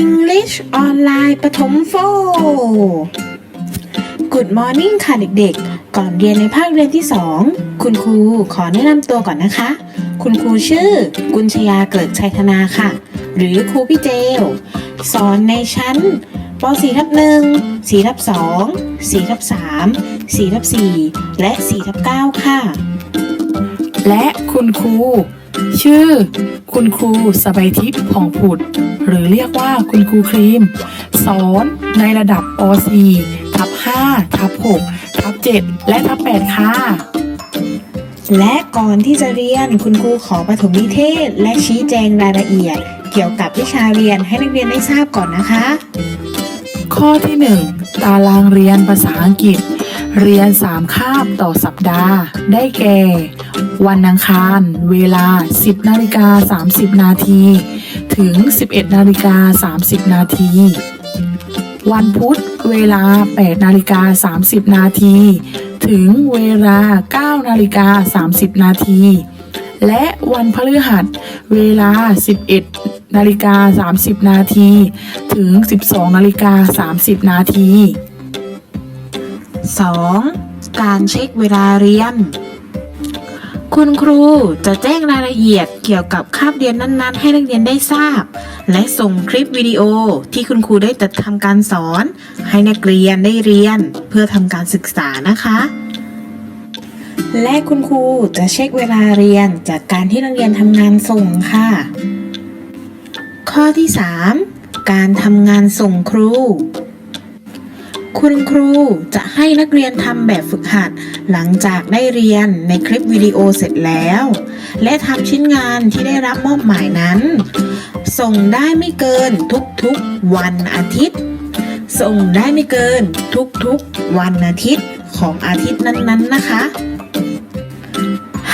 English ออนไลน์ปฐมโฟ Good morning ค่ะเด็กๆ ก่อนเรียนในภาคเรียนที่ 2 คุณครูขอแนะนำตัวก่อนนะคะ คุณครูชื่อ กุญชยาเกิดชัยธนาค่ะ หรือครูพี่เจล สอนในชั้นป .4 ทับ1 4ทับ2 4ทับ3 4ทับ4และ4ทับ9ค่ะ และคุณครู ชื่อ คุณครูสบายทิพย์ผ่องผุด หรือเรียกว่าคุณครูครีม สอนในระดับป .4 ทับ5ทับ6ทับ7และทับ8ค่ะและก่อนที่จะเรียนคุณครูขอปฐมนิเทศ และชี้แจงรายละเอียด เกี่ยวกับวิชาเรียนให้นักเรียนได้ทราบก่อนนะคะ ข้อที่ 1 ตารางเรียนภาษาอังกฤษ เรียน 3 คาบต่อสัปดาห์ ได้แก่ วันอังคาร เวลา 10นาฬิกา30 นาที ถึง 11นาฬิกา30 นาที วันพุธ เวลา8นาฬิกา30 นาที ถึงเวลา9นาฬิกา30 นาที และวันพฤหัส เวลา 11นาฬิกา30 นาที ถึง 12นาฬิกา30 นาที 2. การเช็คเวลาเรียน คุณครูจะแจ้งรายละเอียดเกี่ยวกับคาบเรียนนั้น ๆ ให้นักเรียนได้ทราบ และส่งคลิปวิดีโอที่คุณครูได้จัดทำการสอน ให้นักเรียนได้เรียนเพื่อทำการศึกษานะคะ และคุณครูจะเช็คเวลาเรียนจากการที่นักเรียนทำงานส่งค่ะ ข้อที่ 3 การทำงานส่งครู คุณครูจะให้นักเรียนทำแบบฝึกหัด หลังจากได้เรียนในคลิปวิดีโอเสร็จแล้ว และทำชิ้นงานที่ได้รับมอบหมายนั้น ส่งได้ไม่เกินทุกๆวันอาทิตย์ ส่งได้ไม่เกินทุกๆวันอาทิตย์ของอาทิตย์นั้นๆนะคะ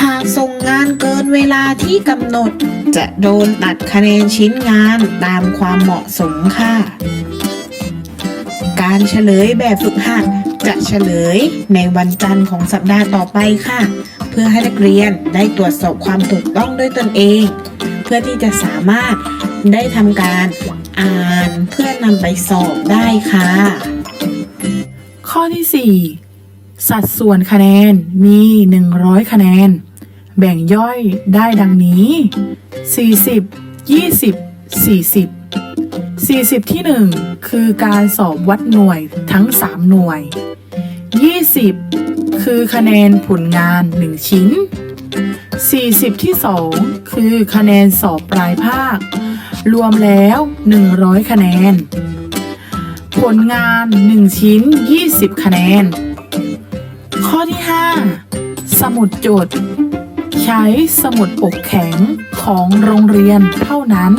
หากส่งงานเกินเวลาที่กำหนด จะโดนตัดคะแนนชิ้นงานตามความเหมาะสมค่ะ การเฉลยแบบฝึกหัดจะเฉลยในวันจันทร์ของสัปดาห์ต่อไปค่ะ เพื่อให้นักเรียนได้ตรวจสอบความถูกต้องด้วยตนเอง เพื่อที่จะสามารถได้ทำการอ่านเพื่อนำไปสอบได้ค่ะ ข้อที่ 4 สัดส่วนคะแนนมี 100 คะแนน แบ่งย่อยได้ดังนี้ 40 20 40 40 ที่ 1 คือการสอบวัดหน่วยทั้ง 3 หน่วย 20 คือคะแนนผลงาน 1 ชิ้น 40 ที่ 2 คือคะแนนสอบปลายภาค รวมแล้ว 100 คะแนน ผลงาน 1 ชิ้น 20 คะแนน ข้อที่ 5 สมุดโจทย์ใช้สมุดปกแข็งของโรงเรียนเท่านั้น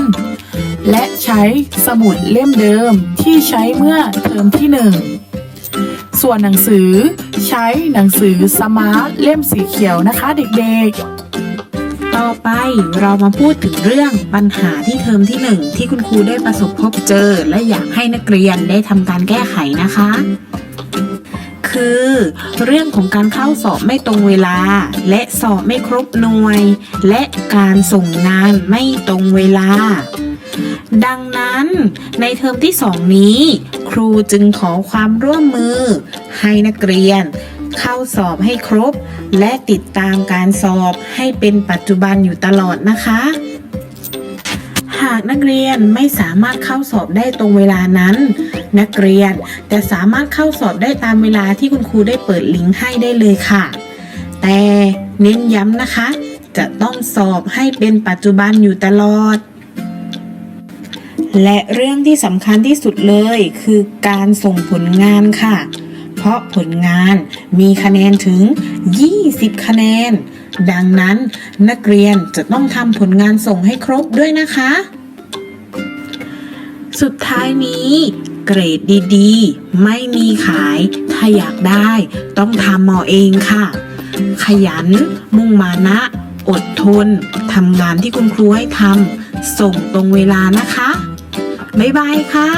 และใช้สมุดเล่มเดิมที่ใช้เมื่อเทอมที่ 1 ส่วนหนังสือใช้หนังสือสมาร์ทเล่มสีเขียวนะคะเด็กๆ ต่อไปเรามาพูดถึงเรื่องปัญหาที่เทอมที่หนึ่งที่คุณครูได้ประสบพบเจอ และอยากให้นักเรียนได้ทำการแก้ไขนะคะ คือเรื่องของการเข้าสอบไม่ตรงเวลา และสอบไม่ครบหน่วย และการส่งงานไม่ตรงเวลา ดังนั้นในเทอมที่สองนี้ ครูจึงขอความร่วมมือ ให้นักเรียน เข้าสอบให้ครบ และติดตามการสอบให้เป็นปัจจุบันอยู่ตลอดนะคะ หากนักเรียนไม่สามารถเข้าสอบได้ตรงเวลานั้น นักเรียนจะสามารถเข้าสอบได้ตามเวลาที่คุณครูได้เปิดลิงก์ให้ได้เลยค่ะ แต่เน้นย้ำนะคะ จะต้องสอบให้เป็นปัจจุบันอยู่ตลอด และเรื่องที่สำคัญที่สุดเลยคือการส่งผลงานค่ะ เพราะผลงานมีคะแนนถึง 20 คะแนน ดังนั้นนักเรียนจะต้องทำผลงานส่งให้ครบด้วยนะคะ สุดท้ายนี้เกรดดีๆ ไม่มีขาย ถ้าอยากได้ต้องทำเอเองค่ะ ขยัน มุ่งมานะ อดทนทำงานที่คุณครูให้ทำส่งตรงเวลานะคะ บ๊ายบายค่ะ